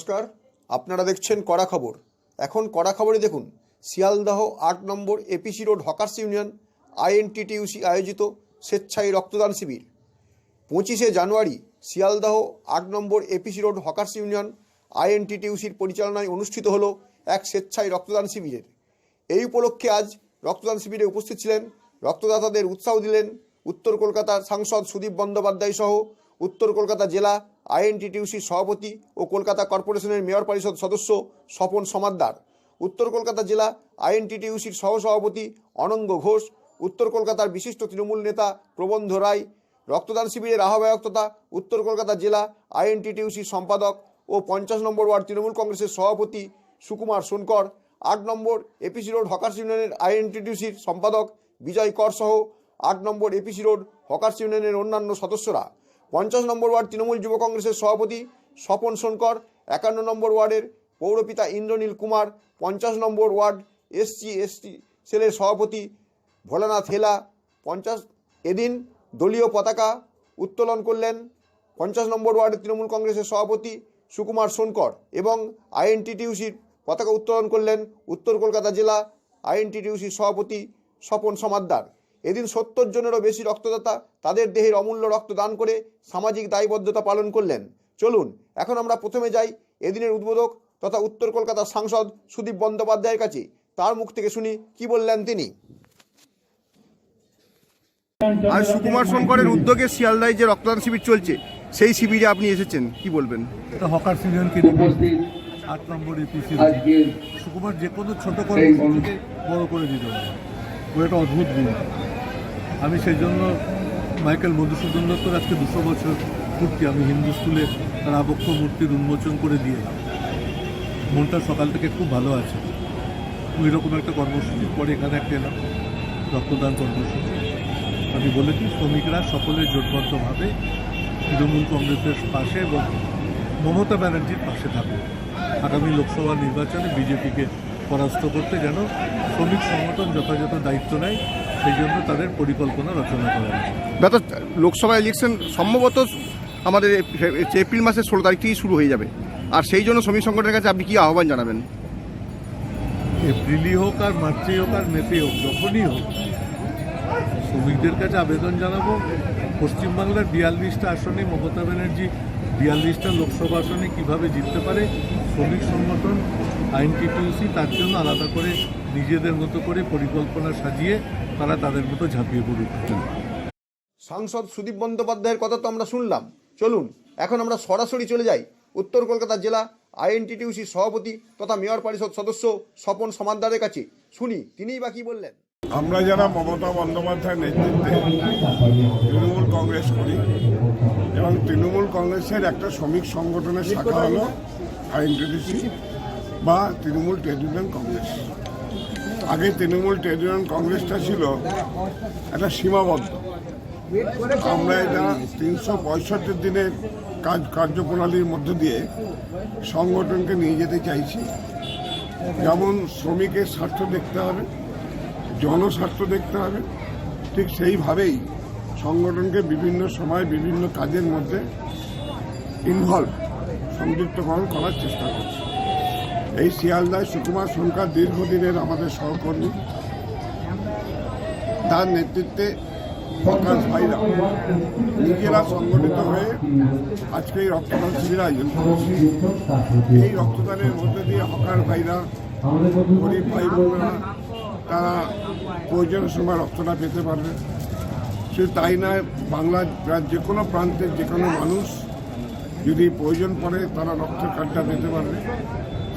নমস্কার, আপনারা দেখছেন কড়া খবর। এখন কড়া খবরে দেখুন, শিয়ালদাহ আট নম্বর APC road hawkers union, INTTUC আয়োজিত স্বেচ্ছায় রক্তদান শিবির। পঁচিশে জানুয়ারি, শিয়ালদাহ আট নম্বর এপিসি রোড হকার্স ইউনিয়ন, আইএনটিটিউসির পরিচালনায় অনুষ্ঠিত হলো এক স্বেচ্ছায় রক্তদান শিবিরের। এই উপলক্ষে আজ রক্তদান শিবিরে উপস্থিত ছিলেন রক্তদাতাদের উৎসাহ দিলেন উত্তর কলকাতার সাংসদ সুদীপ বন্দ্যোপাধ্যায় সহ উত্তর কলকাতা জেলা আইএনটিটিউসির সভাপতি ও কলকাতা কর্পোরেশনের মেয়র পরিষদ সদস্য স্বপন সমাদ্দার। উত্তর কলকাতা জেলা আইএনটিটিউসির সহসভাপতি অনঙ্গ ঘোষ, উত্তর কলকাতার বিশিষ্ট তৃণমূল নেতা প্রবন্ধ রায়, রক্তদান শিবিরের আহ্বায়ক তথা উত্তর কলকাতা জেলা আইএনটিটিউসির সম্পাদক ও পঞ্চাশ নম্বর ওয়ার্ড তৃণমূল কংগ্রেসের সভাপতি সুকুমার সোনকর, আট নম্বর এপিসি রোড হকার্স ইউনিয়নের আইএনটিটিউসির সম্পাদক বিজয় কর সহ আট নম্বর এপিসি রোড হকার্স ইউনিয়নের অন্যান্য সদস্যরা। পঞ্চাশ নম্বর ওয়ার্ড তৃণমূল যুব কংগ্রেসের সভাপতি স্বপন সোনকর একান্ন নম্বর ওয়ার্ডের পৌরপিতা ইন্দ্রনীল কুমার, পঞ্চাশ নম্বর ওয়ার্ড এসসি, এসটি সেলের সভাপতি ভোলানাথ হেলা, পঞ্চাশ এদিন দলীয় পতাকা উত্তোলন করলেন পঞ্চাশ নম্বর ওয়ার্ডের তৃণমূল কংগ্রেসের সভাপতি সুকুমার সোনকর এবং আইএনটিটিউসির পতাকা উত্তোলন করলেন উত্তর কলকাতা জেলা আইএনটিটিউসির সভাপতি স্বপন সমাদ্দার। এদিন সত্তর জনেরও বেশি রক্তদাতা তাদের দেহের অমূল্য রক্ত দান করে সামাজিক দায়বদ্ধতা পালন করলেন। চলুন এখন আমরা প্রথমে যাই এদিনের উদ্বোধক তথা উত্তর কলকাতার সাংসদ সুদীপ বন্দ্যোপাধ্যায়ের কাছে। তার মুখ থেকে শুনি কি বললেন তিনি। আর সুকুমার শঙ্করের উদ্যোগে শিয়ালদায় যে রক্তদান শিবির চলছে সেই শিবিরে আপনি এসেছেন কি বলবেন? হকার আট নম্বর এপিসি সুকুমার যে কোনো ছোট কর্মসূচিকে বড় করে দিতে পারে ও একটা অদ্ভুত দিন আমি সেই জন্য মাইকেল মধুসূদন দত্তর আজকে দুশো বছর পূর্তি। আমি হিন্দু স্কুলে তার আবক্ষ মূর্তির উন্মোচন করে দিয়ে। মনটা সকাল থেকে খুব ভালো আছে। ওই রকম একটা কর্মসূচির পরে এখানে একটা এলাম, রক্তদান কর্মসূচি। আমি বলেছি, শ্রমিকরা সকলে জোটবদ্ধভাবে তৃণমূল কংগ্রেসের পাশে এবং মমতা ব্যানার্জির পাশে থাকবে আগামী লোকসভা নির্বাচনে বিজেপিকে পরাস্ত করতে যেন শ্রমিক সংগঠন যথাযথ দায়িত্ব নেয় সেই জন্য তাদের পরিকল্পনা রচনা করা হয়েছে। লোকসভা ইলেকশন সম্ভবত আমাদের এপ্রিল মাসের ষোলো তারিখ থেকেই শুরু হয়ে যাবে। আর সেই জন্য শ্রমিক সংগঠনের কাছে আপনি কি আহ্বান জানাবেন? এপ্রিলই হোক আর মার্চেই হোক আর মেতেই হোক যখনই হোক। শ্রমিকদের কাছে আবেদন জানাব। পশ্চিমবাংলার বিয়াল্লিশটা আসনে মমতা ব্যানার্জি বিয়াল্লিশটা লোকসভা আসনে কীভাবে জিততে পারে? শ্রমিক সংগঠন আইনটিটিউসি তার জন্য আলাদা করে নিজেদের মতো করে পরিকল্পনা সাজিয়ে তারা তাদের মতো ঝাঁপিয়ে পড়ুক। সাংসদ সুদীপ বন্দ্যোপাধ্যায়ের কথা তো আমরা শুনলাম। চলুন, এখন আমরা সরাসরি চলে যাই। উত্তর কলকাতা জেলা আইএনটিটিউসির সভাপতি তথা মেয়র পরিষদ সদস্য স্বপন সমাদ্দারের কাছে। শুনি, তিনিই বা কি বললেন? আমরা যারা মমতা বন্দ্যোপাধ্যায়ের নেতৃত্বে তৃণমূল কংগ্রেস করি এবং তৃণমূল কংগ্রেসের একটা শ্রমিক সংগঠনের শাখা হলো আইএনটিডিসি বা তৃণমূল ট্রেড ইউনিয়ন কংগ্রেস। আগে তৃণমূল ট্রেড ইউনিয়ন কংগ্রেসটা ছিল একটা সীমাবদ্ধ। আমরা এটা তিনশো পঁয়ষট্টি দিনের কাজ কার্যপ্রণালীর মধ্য দিয়ে সংগঠনকে নিয়ে যেতে চাইছি। যেমন শ্রমিকের স্বার্থ দেখতে হবে জনস্বার্থ দেখতে হবে। ঠিক সেইভাবেই সংগঠনকে বিভিন্ন সময় বিভিন্ন কাজের মধ্যে ইনভলভ সংযুক্তকরণ করার চেষ্টা করছে। এই শিয়ালদায় সুকুমার সরকার দীর্ঘদিনের আমাদের সহকর্মী। তার নেতৃত্বে প্রকাশ ভাইরা নিজেরা সংগঠিত হয়ে আজকে এই রক্তদান শিবির আয়োজন এই রক্তদানের মধ্যে দিয়ে হকার ভাইরা, গরিব ভাই বোনেরা, তারা প্রয়োজনের সময় রক্তটা পেতে পারবে। শুধু তাই নয় বাংলার প্রায় যে কোনো প্রান্তের যে কোনো মানুষ যদি প্রয়োজন পড়ে, তারা রক্তের কার্ডটা পেতে পারবে।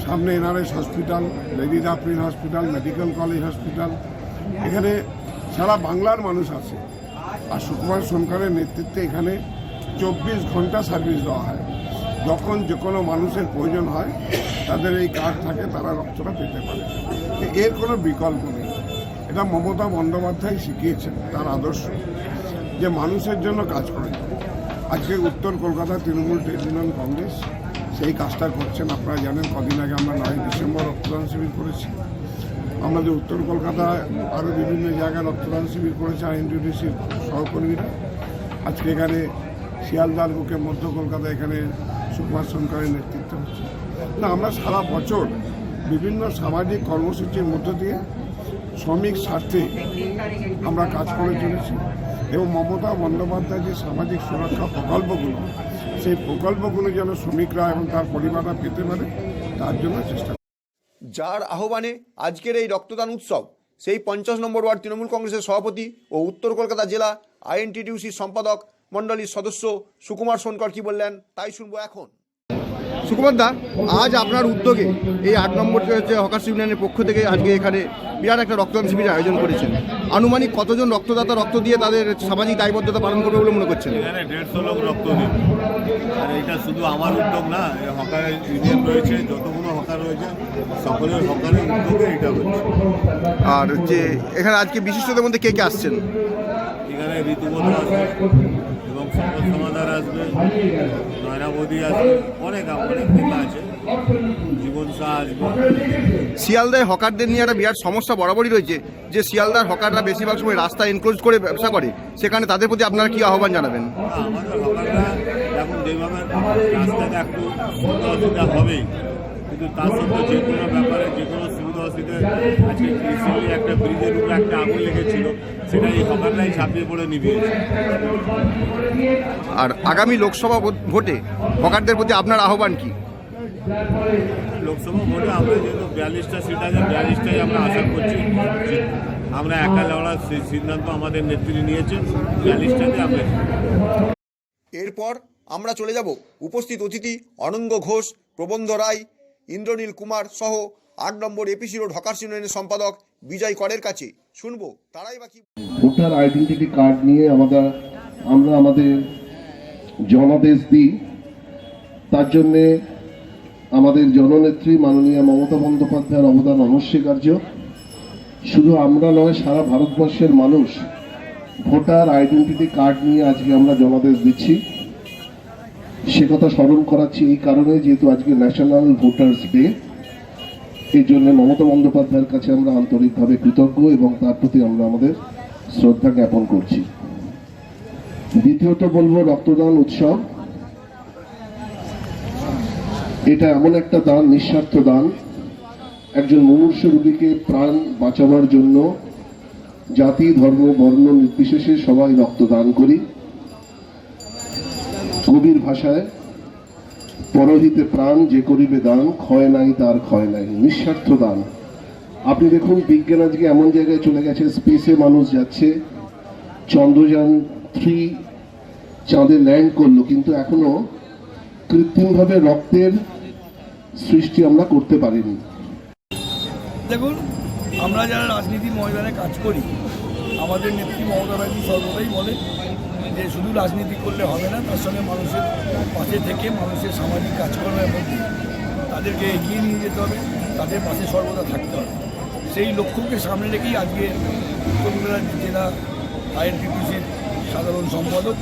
সামনে NRS hospital, lady Dufferin hospital, medical college hospital. এখানে সারা বাংলার মানুষ আছে। আর সুকুমার সরকারের নেতৃত্বে এখানে চব্বিশ ঘণ্টা সার্ভিস দেওয়া হয়। যখন যে কোনো মানুষের প্রয়োজন হয়, তাদের এই কার্ড থাকে, তারা রক্তটা পেতে পারে। এর কোনো বিকল্প নেই। এটা মমতা বন্দ্যোপাধ্যায় শিখিয়েছেন, তার আদর্শ। যে মানুষের জন্য কাজ করে। আজকে উত্তর কলকাতা তৃণমূল ইউনিয়ন কংগ্রেস সেই কাজটা করছেন। আপনারা জানেন কদিন আগে আমরা নয় ডিসেম্বর রক্তদান শিবির করেছি। আমাদের উত্তর কলকাতায় আরও বিভিন্ন জায়গায় রক্তদান শিবির করেছে আইনটিডিসির সহকর্মীরা। আজকে এখানে শিয়ালদার বুকে মধ্য কলকাতা এখানে সুকুমার সরকারের নেতৃত্ব হচ্ছে। না, আমরা সারা বছর বিভিন্ন সামাজিক কর্মসূচির মধ্য দিয়ে শ্রমিক স্বার্থে আমরা কাজ করে চলেছি এবং মমতা বন্দ্যোপাধ্যায় যে সামাজিক সুরক্ষা প্রকল্পগুলো, সেই প্রকল্পগুলো যেন শ্রমিকরা এবং তার পরিবাররা পেতে পারে, তার জন্য চেষ্টা যার আহ্বানে আজকের এই রক্তদান উৎসব, সেই পঞ্চাশ নম্বর ওয়ার্ড তৃণমূল কংগ্রেসের সভাপতি ও উত্তর কলকাতা জেলা আইএনটিটিউসির সম্পাদক, মণ্ডলীর সদস্য সুকুমার সোনকর কি বললেন, তাই শুনব এখন। সুকুমার দা আজ আপনার উদ্যোগে এই আট নম্বর যে হকার্স ইউনিয়নের পক্ষ থেকে আজকে এখানে বিরাট একটা রক্তদান শিবিরের আয়োজন করেছেন। আনুমানিক কতজন রক্তদাতা রক্ত দিয়ে তাদের সামাজিক দায়বদ্ধতা পালন করবে বলে মনে করছেন? এখানে দেড়শো লোক রক্ত দিন আর এটা শুধু আমার উদ্যোগ না হকার ইউনিয়ন রয়েছে যতগুলো হকার রয়েছে সকলের হকারের উদ্যোগে এটা হচ্ছে। আর যে এখানে আজকে বিশিষ্টদের মধ্যে কে কে আসছেন? এখানে ঋতুবধ আসবে এবং সম্পদ আসবে। নয়নাবতী আসবে। অনেক অনেক নেতা আছে। জীবন শাহ আসবে। শিয়ালদায় হকারদের নিয়ে একটা বিরাট সমস্যা বরাবরই রয়েছে যে শিয়ালদার হকাররা বেশিরভাগ সময় রাস্তা এনক্লোজ করে ব্যবসা করে। সেখানে তাদের প্রতি আপনারা কি আহ্বান জানাবেন? আমাদের হকাররা এখন যেভাবে রাস্তাতে একটু সুবিধা অসুবিধা হবেই কিন্তু তার সত্ত্বেও যে কোনো ব্যাপারে যে কোনো আজকে রিসেন্টলি একটা ব্রিজের উপরে একটা আগুন লেগেছিল সেটা এই হকাররাই ছাপিয়ে পড়ে নিভিয়েছে। আর আগামী লোকসভা ভোটে হকারদের প্রতি আপনার আহ্বান কি? লোকসভা ভোটে আমরা যেহেতু বিয়াল্লিশটা সিট আছে বিয়াল্লিশটাই আমরা আশা করছি আমরা একা লড়ার সেই সিদ্ধান্ত আমাদের নেত্রী নিয়েছেন বিয়াল্লিশটাতে আমরা এরপর আমরা চলে যাব উপস্থিত অতিথি অনঙ্গ ঘোষ প্রবন্ধ রায় ইন্দ্রনীল কুমার সহ আট নম্বর এপিসি রোড হকার্স ইউনিয়নের সম্পাদক বিজয় করের কাছে। শুনব, তারাই বা কি ভোটার আইডেন্টিটি কার্ড নিয়ে আমাদের আমরা আমাদের জনাদেশ দিই। তার জন্যে আমাদের জননেত্রী মাননীয় মমতা বন্দ্যোপাধ্যায়ের অবদান অনস্বীকার্য। শুধু আমরা নয়, সারা ভারতবর্ষের মানুষ ভোটার আইডেন্টিটি কার্ড নিয়ে আজকে আমরা জনাদেশ দিচ্ছি। সে কথা স্মরণ করাচ্ছি এই কারণে, যেহেতু আজকে ন্যাশনাল ভোটার্স ডে। এই জন্য মমতা বন্দ্যোপাধ্যায়ের কাছে আমরা আন্তরিকভাবে কৃতজ্ঞ এবং তার প্রতি আমরা আমাদের শ্রদ্ধা জ্ঞাপন করছি। দ্বিতীয়ত বলব রক্তদান উৎসব। এটা এমন একটা দান, নিঃস্বার্থ দান। একজন মুমূর্ষ রোগীকে প্রাণ বাঁচাবার জন্য জাতি, ধর্ম, বর্ণ নির্বিশেষে সবাই রক্তদান করি। কবির ভাষায় পরহিতে প্রাণ যে করিবে দান, ক্ষয় নাই তার ক্ষয় নাই, নিঃস্বার্থ দান। আপনি দেখুন, বিজ্ঞান আজকে এমন জায়গায় চলে গেছে স্পেসে মানুষ যাচ্ছে, চন্দ্রযান থ্রি চাঁদে ল্যান্ড করল, কিন্তু এখনও কৃত্রিমভাবে রক্তের সৃষ্টি আমরা করতে পারিনি। দেখুন, আমরা যারা রাজনীতির ময়দানে কাজ করি, আমাদের নেত্রী মমতা ব্যানার্জি সর্বদাই বলে যে শুধু রাজনীতি করলে হবে না, তার সঙ্গে মানুষের পাশে থেকে মানুষের সামাজিক কাজকর্মের মধ্যে তাদেরকে এগিয়ে নিয়ে যেতে হবে, তাদের পাশে সর্বদা থাকতে হবে। সেই লক্ষ্যকে সামনে রেখেই আজকে কলকাতা জেলা আইএনটিপিসির সাধারণ সম্পাদক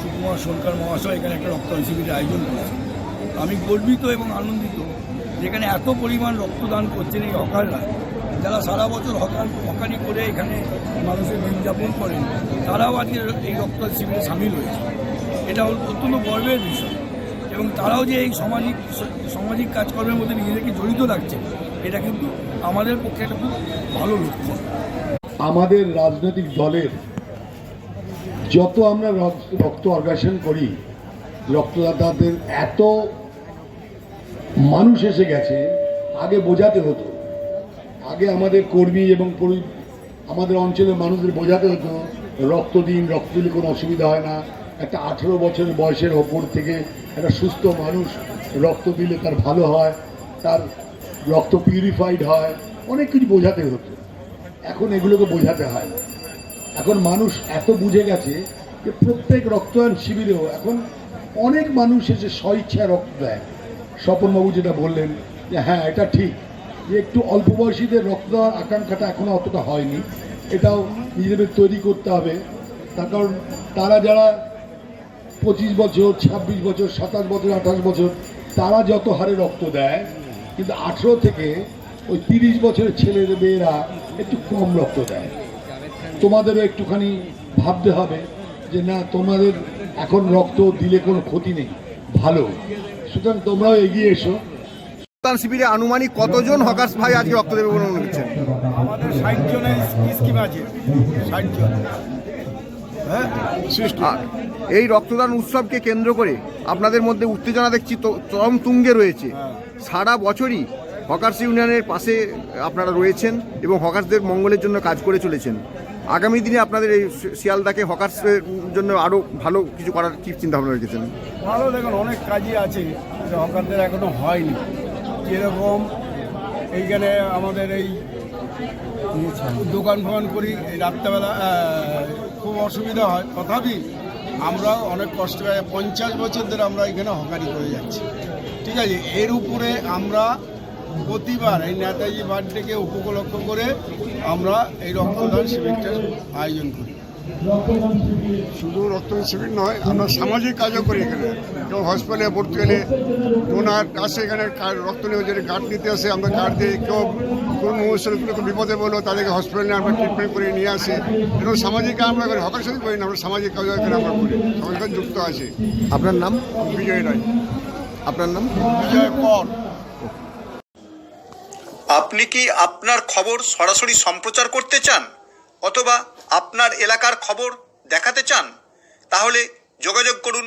সুকুমার সরকার মহাশয় এখানে একটা রক্তদান শিবিরের আয়োজন করেছে আমি গর্বিত এবং আনন্দিত যেখানে এত পরিমাণ রক্তদান করছেন এই হকাররা যারা সারা বছর হকার হকারি করে এখানে মানুষের দিন যাপন করেন তারাও আজকে এই রক্ত শিবিরে সামিল হয়েছে। এটা হল অত্যন্ত গর্বের বিষয়। এবং তারাও যে এই সামাজিক সামাজিক কাজকর্মের মধ্যে নিজেদেরকে জড়িত রাখছে, এটা কিন্তু আমাদের পক্ষে একটা খুব ভালো লক্ষণ আমাদের রাজনৈতিক দলের যত আমরা রক্ত অর্গাসন করি, রক্তদাতাদের এত মানুষ এসে গেছে, আগে বোঝাতে হতো। আগে আমাদের কর্মী এবং আমাদের অঞ্চলের মানুষদের বোঝাতে হতো, রক্ত দিন, রক্ত দিলে কোনো অসুবিধা হয় না। একটা আঠেরো বছর বয়সের ওপর থেকে একটা সুস্থ মানুষ রক্ত দিলে তার ভালো হয়, তার রক্ত পিউরিফাইড হয়, অনেক কিছু বোঝাতে হতো। এখন এগুলোকে বোঝাতে হয় এখন মানুষ এত বুঝে গেছে যে প্রত্যেক রক্তদান শিবিরেও এখন অনেক মানুষ এসে স্বইচ্ছা রক্ত দেয়। স্বপনবাবু যেটা বললেন যে হ্যাঁ এটা ঠিক। যে একটু অল্প বয়সীদের রক্ত দেওয়ার আকাঙ্ক্ষাটা এখনও অতটা হয়নি। এটাও নিজেদের তৈরি করতে হবে। তার কারণ তারা যারা পঁচিশ বছর, ছাব্বিশ বছর, সাতাশ বছর, আঠাশ বছর, তারা যত হারে রক্ত দেয়, কিন্তু আঠেরো থেকে ওই তিরিশ বছরের ছেলের মেয়েরা একটু কম রক্ত দেয়। তোমাদেরও একটুখানি ভাবতে হবে যে, না, তোমাদের এখন রক্ত দিলে কোনো ক্ষতি নেই। ভালো। সুতরাং তোমরাও এগিয়ে এসো। রক্তদান শিবিরে আনুমানিক কতজন হকার্স ভাই আজকে রক্ত দেবে বলে মনে করছেন? আমাদের ষাট জনের স্কিম আছে। ষাট জন। হ্যাঁ? এই রক্তদান উৎসবকে কেন্দ্র করে আপনাদের মধ্যে উত্তেজনা দেখছি চরম তুঙ্গে রয়েছে। সারা বছরই হকার্স ইউনিয়নের পাশে আপনারা রয়েছেন এবং হকার্সদের মঙ্গলের জন্য কাজ করে চলেছেন। আগামী দিনে আপনাদের এই শিয়ালদাকে হকার্সের জন্য আরও ভালো কিছু করার কি চিন্তা ভাবনা রেখেছেন? ভালো দেখুন অনেক কাজই আছে হকারদের এখনও হয়নি। যেরকম এইখানে আমাদের এই দোকান ফোকান করি এই রাত্রেবেলা খুব অসুবিধা হয়। তথাপি আমরা অনেক কষ্ট পাই পঞ্চাশ বছর ধরে আমরা এখানে হকারি করে যাচ্ছি। ঠিক আছে? এর উপরে আমরা প্রতিবার এই নেতাজি বার্থডেকে উপলক্ষ করে আমরা এই রক্তদান শিবিরটার আয়োজন করি। শুধু রক্তদান শিবির নয় আমরা সামাজিক কাজও করি এখানে। কেউ হসপিটালে ভর্তি হলে ডোনার আসে এখানে রক্ত নিয়ে যদি কার্ড নিতে আসে আমরা কার্ড দিই কেউ কোনো অনুষ্ঠানে কোনো বিপদে বলো তাদেরকে হসপিটালে আমরা ট্রিটমেন্ট করে নিয়ে আসি। এরকম সামাজিক কাজ আমরা করি হকার সাথে করি না আমরা সামাজিক কাজও এখানে আমরা করি। সমাজের সাথে যুক্ত আছি। আপনার নাম? বিজয় রায়। আপনার নাম? বিজয় কর। আপনি কি আপনার খবর সরাসরি সম্প্রচার করতে চান? অথবা আপনার এলাকার খবর দেখাতে চান? তাহলে যোগাযোগ করুন